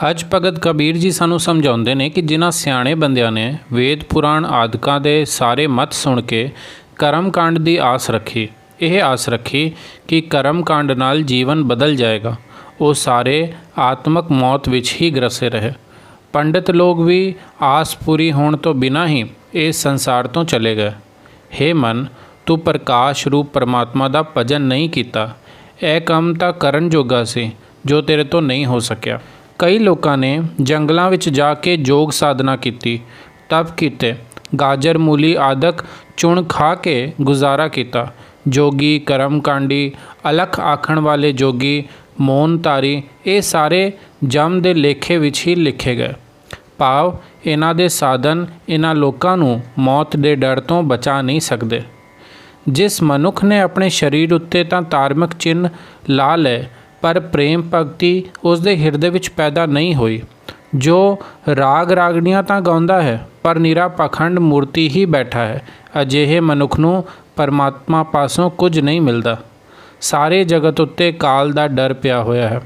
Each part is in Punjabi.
ਅੱਜ ਭਗਤ ਕਬੀਰ ਜੀ ਸਾਨੂੰ ਸਮਝਾਉਂਦੇ ਨੇ ਕਿ ਜਿਨ੍ਹਾਂ ਸਿਆਣੇ ਬੰਦਿਆਂ ਨੇ ਵੇਦ ਪੁਰਾਣ ਆਦਿਕਾਂ ਦੇ ਸਾਰੇ ਮਤ ਸੁਣ ਕੇ ਕਰਮ ਕਾਂਡ ਦੀ ਆਸ ਰੱਖੀ, ਇਹ ਆਸ ਰੱਖੀ ਕਿ ਕਰਮ ਕਾਂਡ ਨਾਲ ਜੀਵਨ ਬਦਲ ਜਾਏਗਾ, ਉਹ ਸਾਰੇ ਆਤਮਕ ਮੌਤ ਵਿੱਚ ਹੀ ਗਰਸੇ ਰਹੇ। ਪੰਡਿਤ ਲੋਕ ਵੀ ਆਸ ਪੂਰੀ ਹੋਣ ਤੋਂ ਬਿਨਾਂ ਹੀ ਇਸ ਸੰਸਾਰ ਤੋਂ ਚਲੇ ਗਏ। ਹੇ ਮਨ, ਤੂੰ ਪ੍ਰਕਾਸ਼ ਰੂਪ ਪਰਮਾਤਮਾ ਦਾ ਭਜਨ ਨਹੀਂ ਕੀਤਾ, ਇਹ ਕੰਮ ਤਾਂ ਕਰਨ ਜੋਗਾ ਸੀ ਜੋ ਤੇਰੇ ਤੋਂ ਨਹੀਂ ਹੋ ਸਕਿਆ। ਕਈ ਲੋਕਾਂ ਨੇ ਜੰਗਲਾਂ ਵਿੱਚ ਜਾ ਕੇ ਯੋਗ ਸਾਧਨਾ ਕੀਤੀ, ਤਪ ਕੀਤੇ, ਗਾਜਰ, ਮੂਲੀ ਆਦਿਕ ਚੁਣ ਖਾ ਕੇ ਗੁਜ਼ਾਰਾ ਕੀਤਾ। ਜੋਗੀ, ਕਰਮਕਾਂਡੀ, ਅਲਖ ਆਖਣ ਵਾਲੇ ਜੋਗੀ ਮੌਨਤਾਰੀ ਇਹ ਸਾਰੇ ਜਮ ਦੇ ਲੇਖੇ ਵਿੱਚ ਹੀ ਲਿਖੇ ਗਏ। ਭਾਵ ਇਹਨਾਂ ਦੇ ਸਾਧਨ ਇਹਨਾਂ ਲੋਕਾਂ ਨੂੰ ਮੌਤ ਦੇ ਡਰ ਤੋਂ ਬਚਾ ਨਹੀਂ ਸਕਦੇ। ਜਿਸ ਮਨੁੱਖ ਨੇ ਆਪਣੇ ਸਰੀਰ ਉੱਤੇ ਤਾਂ ਧਾਰਮਿਕ ਚਿੰਨ੍ਹ ਲਾ ਲਏ ਪਰ ਪ੍ਰੇਮ ਭਗਤੀ ਉਸ ਦੇ ਹਿਰਦੇ ਵਿੱਚ ਪੈਦਾ ਨਹੀਂ ਹੋਈ। ਜੋ ਰਾਗ ਰਾਗਣੀਆਂ ਤਾਂ ਗਾਉਂਦਾ ਹੈ, ਪਰ ਨਿਰਾ ਪਖੰਡ ਮੂਰਤੀ ਹੀ ਬੈਠਾ ਹੈ। ਅਜਿਹੇ ਮਨੁੱਖ ਨੂੰ ਪਰਮਾਤਮਾ ਪਾਸੋਂ ਕੁਝ ਨਹੀਂ ਮਿਲਦਾ। ਸਾਰੇ ਜਗਤ ਉੱਤੇ ਕਾਲ ਦਾ ਡਰ ਪਿਆ ਹੋਇਆ ਹੈ।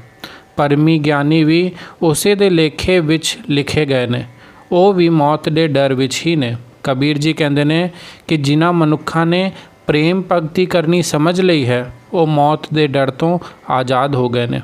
ਪਰਮੀ ਗਿਆਨੀ ਵੀ ਉਸੇ ਦੇ ਲੇਖੇ ਵਿੱਚ ਲਿਖੇ ਗਏ ਨੇ। ਉਹ ਵੀ ਮੌਤ ਦੇ ਡਰ ਵਿੱਚ ਹੀ ਨੇ। ਕਬੀਰ ਜੀ ਕਹਿੰਦੇ ਨੇ ਕਿ ਜਿਨ੍ਹਾਂ ਮਨੁੱਖਾਂ ਨੇ ਪ੍ਰੇਮ ਭਗਤੀ ਕਰਨੀ ਸਮਝ ਲਈ ਹੈ, ਉਹ ਮੌਤ ਦੇ ਡਰ ਤੋਂ ਆਜ਼ਾਦ ਹੋ ਗਏ ਨੇ।